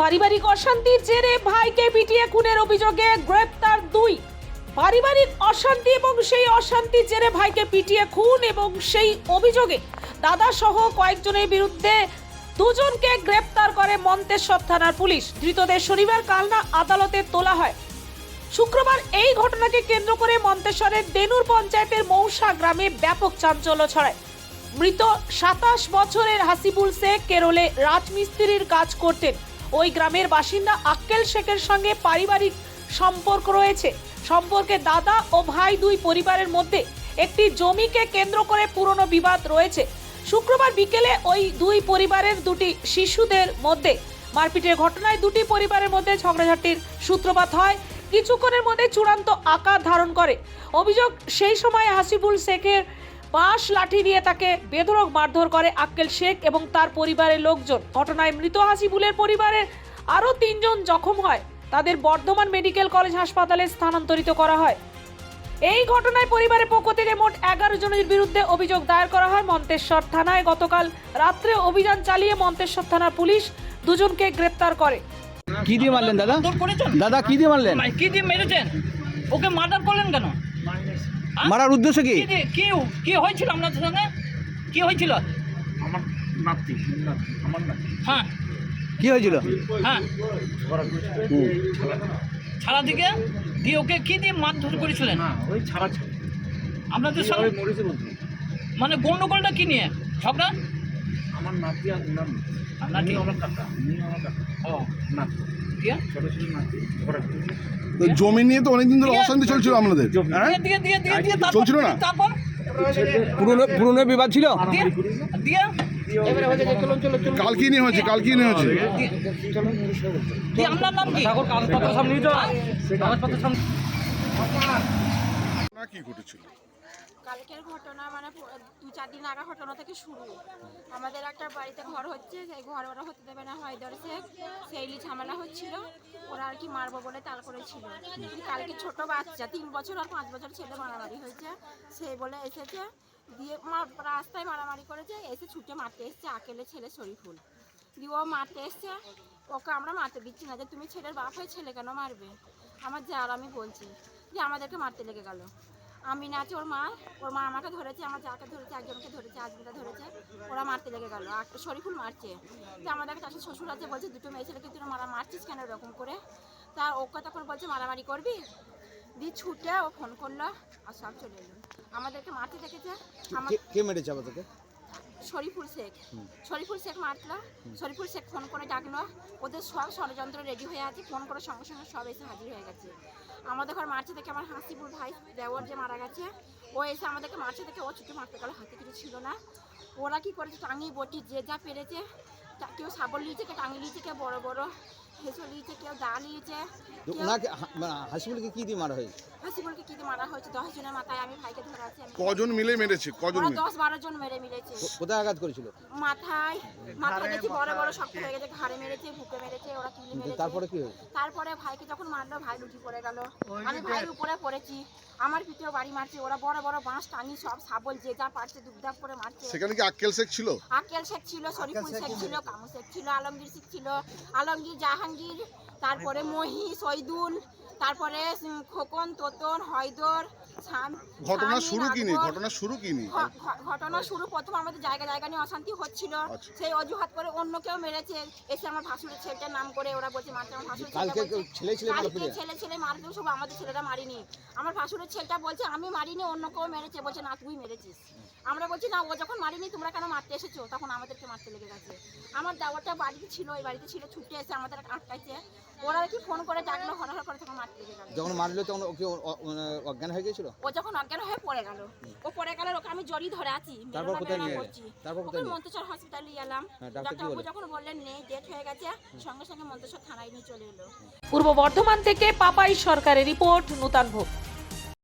পারিবারিক অশান্তির জেরে ভাইকে পিটিয়ে খুনের অভিযোগে গ্রেপ্তার দুই। পারিবারিক অশান্তি এবং সেই অশান্তির জেরে ভাইকে পিটিয়ে খুন এবং সেই অভিযোগে দাদা সহ কয়েকজনের বিরুদ্ধে দুজনকে গ্রেপ্তার করে মন্তেশ্বর থানার পুলিশ। ধৃতদের শনিবার কালনা আদালতে তোলা হয়। শুক্রবার এই ঘটনাকে কেন্দ্র করে মন্তেশ্বরের দেনুর পঞ্চায়েতের মৌসা গ্রামে ব্যাপক চাঞ্চল্য ছড়ায়। মৃত সাতাশ বছরের হাসিবুল শেখ কেরলে রাজমিস্ত্রির কাজ করতেন। ওই গ্রামের বাসিন্দা আক্কেল শেখের সঙ্গে পারিবারিক সম্পর্ক রয়েছে। সম্পর্কে দাদা ও ভাই দুই পরিবারের মধ্যে একটি জমিকে কেন্দ্র করে পুরনো বিবাদ রয়েছে। শুক্রবার বিকেলে ওই দুই পরিবারের দুটি শিশুদের মধ্যে মারপিটের ঘটনায় দুটি পরিবারের মধ্যে ঝগড়াঝাটির সূত্রপাত হয়। কিছুক্ষণের মধ্যে চূড়ান্ত আকার ধারণ করে। অভিযোগ সেই সময় হাসিবুল শেখের বাঁশ লাঠি দিয়ে তাকে বেধড়ক মারধর করে আক্কেল শেখ এবং তার পরিবারের লোকজন। ঘটনায় মৃত হাসিবুলের পরিবারের আরও তিনজন জখম হয়। তাদের বর্ধমান মেডিকেল কলেজ হাসপাতালে স্থানান্তরিত করা হয়। এই ঘটনায় পরিবারের পক্ষ থেকে মোট এগারো জনের বিরুদ্ধে অভিযোগ দায়ের করা হয় মন্তেশ্বর থানায়। গতকাল রাত্রে অভিযান চালিয়ে মন্তেশ্বর থানার পুলিশ দুজনকে গ্রেপ্তার করে। কি দিয়ে মারলেন দাদা? দাদা কি দিয়ে মারলেন? কি দিয়ে মেরেছেন? ওকে মার্ডার করলেন কেন? মারার উদ্দেশ্য কি? কি কি কি হয়েছিল আপনাদের সঙ্গে? কি হয়েছিল? আমার নাতি আমার নাতি। হ্যাঁ। কি হয়েছিল? হ্যাঁ। ছাড়া দিকে? দিয়ে ওকে কি দিয়ে মারধর করেছিলেন? না ওই ছাড়া ছাড়া। আপনাদের সঙ্গে মানে গন্ডগোলটা কি নিয়ে? ঝগড়া? আমার নাতি আর নাম নাতি? নাতি আমার কাকা। উনি আমার কাকা। ও নাতি। ছোট ছোট নাতি। ঘোরা তো জমি নিয়ে তো অনেকদিন ধরে অশান্তি চলছিল আপনাদের হ্যাঁ? চলছিল না? পুরনো পুরনো বিবাদ ছিল? দিয়ে দিয়ে কাল কি নিয়ে হয়েছে কাল কি? নিয়ে হয়েছে না কি ঘটেছিল? কালকের ঘটনা মানে দু চার দিন আগা ঘটনা থেকে শুরু। আমাদের একটা বাড়িতে ঘর হচ্ছে, সেই ঘর ওরা হতে দেবে না হয় ধরেছে সেইলি ঝামেলা হচ্ছিল। ওরা আর কি মারবো বলে তাল করেছিল। কালকে ছোট বাচ্চা, তিন বছর আর পাঁচ বছর ছেলে মারামারি হয়েছে। সেই বলে এসেছে, দিয়ে রাস্তায় মারামারি করেছে, এসে ছুটে মারতে এসছে, আকেলে ছেলে শরীফুল। দিয়ে ও মারতে এসছে, ওকে আমরা মারতে দিচ্ছি না যে তুমি ছেলের বাপ হয়ে ছেলে কেন মারবে? আমার যা আমি বলছি যে আমাদেরকে মারতে লেগে গেল। আমি না আছে ওর মা ওর মা আমাকে ধরেছে আমার যাকে ধরেছে একজনকে ধরেছে আজমিরা ধরেছে ওরা মারতে লেগে গেল। আর একটা শরীফুল মারছে। তো আমাদের চাষের শ্বশুর আছে বলছে দুটো মেয়ে ছেলেকে তুই মারা মারছিস কেন এরকম করে? তা ওকে তখন বলছে মারামারি করবি? দি ছুটে ও ফোন করল আর সব চলে এলো। আমাদেরকে মারতে দেখেছে। আমার কে- মেরেছে আপাতত শরীফুল শেখ। শরীফুল শেখ মারলো শরীফুল শেখ ফোন করে ডাকলো। ওদের সব ষড়যন্ত্র রেডি হয়ে আছে ফোন করে সঙ্গে সঙ্গে সব এসে হাজির হয়ে গেছে। আমাদের ঘর মার্চে থেকে আমার হাসিপুর ভাই দেওয়ার যে মারা গেছে ও এসে আমাদেরকে মার্চে থেকে ও ছুটি মারতে গেল হাতে কিছু ছিল না। ওরা কি করেছে টাঙিয়ে বটি যে যা পেরেছে কেউ সাবল নিয়েছে কেউ টাঙি নিয়েছে কেউ বড়ো বড় হেঁচো নিয়েছে কেউ দা নিয়েছে ওনাকে হাসিবুলকে কি দিয়ে মারা হয়েছে? হাসিবুলকে কি দিয়ে মারা হয়েছে? দশ জনের মাথায় আমি ভাইকে ধরে আছি কজন মিলে মেরেছে? কজন দশ বারো জন মেরে মিলেছে কোথায় আঘাত করেছিল? মাথায় মাথায় বড় বড় শক্ত হয়ে গেছে ঘাড়ে মেরেছে বুকে মেরেছে ওরা মেরেছে। তারপরে কি হয়েছে? তারপরে ভাইকে যখন মারলো ভাই লুটি পড়ে গেল। আমি ভাই উপরে পড়েছি। আমার পিঠেও বাড়ি মারছে ওরা বড় বড় বাঁশ টানি সব সাবল যে যা পারছে দুপদাপ করে মারছে। সেখানে কি আক্কেল শেখ ছিল? আকেল শেখ ছিল শরীফুল শেখ ছিল। কামু শেখ ছিল আলমগীর শেখ ছিল আলমগীর জাহাঙ্গীর তারপরে মহি সৈদুল তারপরে খোকন তোতন হয়দর শাম- ঘটনা শুরু কি নিয়ে ঘটনা শুরু কি নিয়ে ঘ- ঘটনা শুরু প্রথম আমাদের জায়গা জায়গা নিয়ে অশান্তি হচ্ছিল। আচ্ছা। সেই অজুহাত করে অন্য কেউ মেরেছে। এসে আমার ভাসুরের ছেলেটার নাম করে ওরা বলছে মারতে আমার ছেলেটা বলছে- ছেলে ছেলে ছেলে ছেলে মারতে সব আমাদের ছেলেরা মারিনি। আমার ভাসুরের ছেলেটা বলছে আমি মারিনি অন্য কেউ মেরেছে। বলছে না তুই মেরেছিস। আমরা বলছি না ও যখন মারিনি তোমরা কেন মারতে এসেছ? তখন আমাদেরকে মারতে লেগে গেছে। আমার দাওয়াটা বাড়িতে ছিল ওই বাড়িতে ছিল ছুটে এসে আমাদের আটকাইছে। ওরা কি ফোন করে ডাকলো হরহর করে তখন মারতে লেগে গেল। যখন মারলো তখন ওকে অ- অ- মানে অজ্ঞান হয়ে গিয়েছিল? ও যখন অজ্ঞান হয়ে পড়ে গেল। ও পড়ে গেল ওকে আমি জড়ি ধরে আছি তারপর কোথায় নিয়ে করছি। তারপর কোথায় মন্তেশ্বর হসপিটালে এলাম। হ্যাঁ, ডাক্তার ডাক্তারবাবু যখন বললেন নেই ডেট হয়ে গেছে। সঙ্গে সঙ্গে মন্তেশ্বর থানায় নিয়ে চলে এলো। পূর্ব বর্ধমান থেকে পাপাই সরকারের রিপোর্ট নূতন ভোগ।